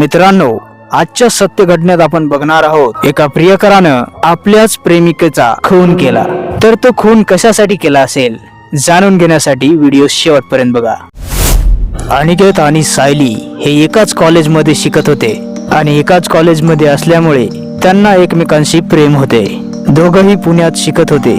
मित्रांनो आजच्या सत्य घटनेत आपण बघणार आहोत एका प्रियकरानं आपल्याच प्रेमिकेचा खून केला. तर तो खून कशासाठी केला असेल? जाणून घेण्यासाठी व्हिडिओ शेवटपर्यंत बघा. अनिकेत आणि सायली हे एकाच कॉलेजमध्ये शिकत होते आणि एकाच कॉलेजमध्ये असल्यामुळे त्यांना एकमेकांशी प्रेम होते. दोघंही पुण्यात शिकत होते.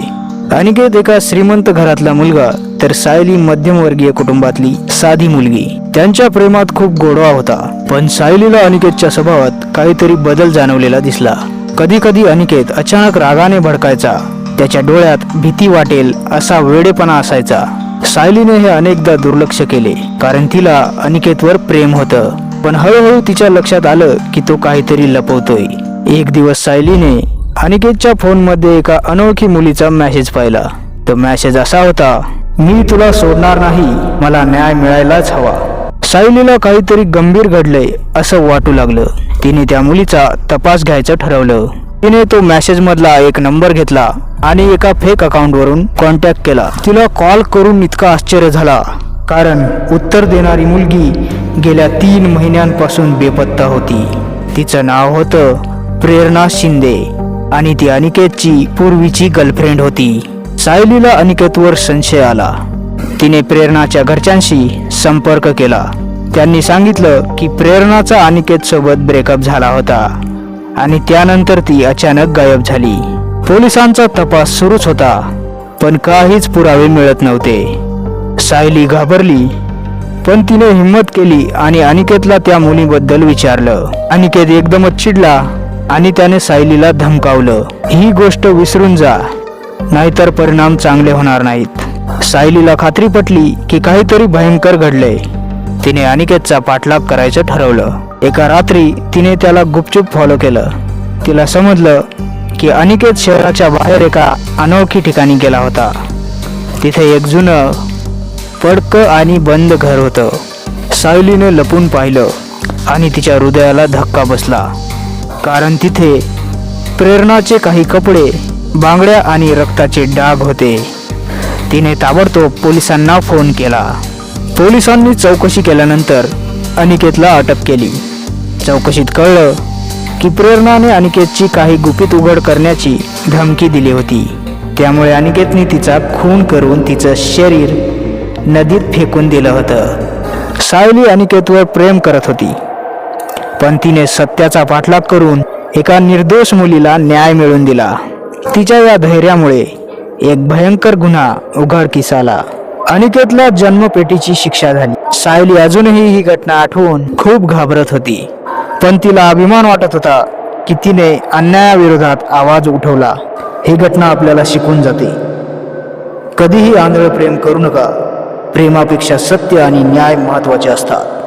अनिकेत एका श्रीमंत घरातला मुलगा तर सायली मध्यमवर्गीय कुटुंबातली साधी मुलगी. त्यांच्या प्रेमात खूप गोडवा होता पण सायलीला अनिकेतच्या स्वभावात काहीतरी बदल जाणवलेला दिसला. कधी कधी अनिकेत अचानक रागाने भडकायचा त्याच्या डोळ्यात भीती वाटेल असा वेडेपणा असायचा. सायलीने हे अनेकदा दुर्लक्ष केले कारण तिला अनिकेतवर प्रेम होतं पण हळूहळू तिच्या लक्षात आलं की तो काहीतरी लपवतोय. एक दिवस सायलीने अनिकेतच्या फोनमध्ये एका अनोळखी मुलीचा मॅसेज पाहिला. तो मॅसेज असा होता मी तुला सोडणार नाही मला न्याय मिळायलाच हवा. सायलीला काहीतरी गंभीर घडलंय असं वाटू लागलं. तिने त्या मुलीचा तपास घ्यायचं ठरवलं. तिने तो मॅसेजमधला एक नंबर घेतला आणि एका फेक अकाउंट वरून कॉन्टॅक्ट केला. तिला कॉल करून इतका आश्चर्य झाला कारण उत्तर देणारी मुलगी गेल्या तीन महिन्यांपासून बेपत्ता होती. तिचं नाव होतं प्रेरणा शिंदे आणि ती अनिकेतची पूर्वीची गर्लफ्रेंड होती. सायलीला अनिकेतवर संशय आला. तिने प्रेरणाच्या घरच्यांशी संपर्क केला. त्यांनी सांगितलं की प्रेरणाचा अनिकेतसोबत ब्रेकअप झाला होता आणि त्यानंतर ती अचानक गायब झाली. पोलिसांचा तपास सुरूच होता पण काहीच पुरावे मिळत नव्हते. सायली घाबरली पण तिने हिंमत केली आणि अनिकेतला त्या मुलीबद्दल विचारलं. अनिकेत एकदमच चिडला आणि त्याने सायलीला धमकावलं ही गोष्ट विसरून जा नाहीतर परिणाम चांगले होणार नाहीत. सायलीला खात्री पटली की काहीतरी भयंकर घडलंय. तिने अनिकेतचा पाठलाग करायचं ठरवलं. एका रात्री तिने त्याला गुपचूप फॉलो केलं. तिला समजलं की अनिकेत शहराच्या बाहेर एका अनोळखी ठिकाणी गेला होता. तिथे एक जुनं पडकं आणि बंद घर होतं. सायलीने लपून पाहिलं आणि तिच्या हृदयाला धक्का बसला. कारण तिथे प्रेरणाचे काही कपडे बांगड्या आणि रक्ताचे डाग होते. तिने ताबडतोब पोलिसांना फोन केला. पोलिसांनी चौकशी केल्यानंतर अनिकेतला अटक केली. चौकशीत कळलं की प्रेरणाने अनिकेतची काही गुपित उघड करण्याची धमकी दिली होती. त्यामुळे अनिकेतने तिचा खून करून तिचं शरीर नदीत फेकून दिलं होतं. सायली अनिकेतवर प्रेम करत होती. पण तिने सत्याचा पाठलाग करून एका निर्दोष मुलीला न्याय मिळवून दिला. तिच्या या धैर्यामुळे एक भयंकर गुन्हा उघडकीस आला अनिकेतला जन्मपेटीची शिक्षा झाली. सायली अजूनही ही घटना आठवून खूप घाबरत होती. पण तिला अभिमान वाटत होता की तिने अन्यायाविरोधात आवाज उठवला. ही घटना आपल्याला शिकून जाते. कधीही आंधळ प्रेम करू नका. प्रेमापेक्षा सत्य आणि न्याय महत्त्वाचे असतात.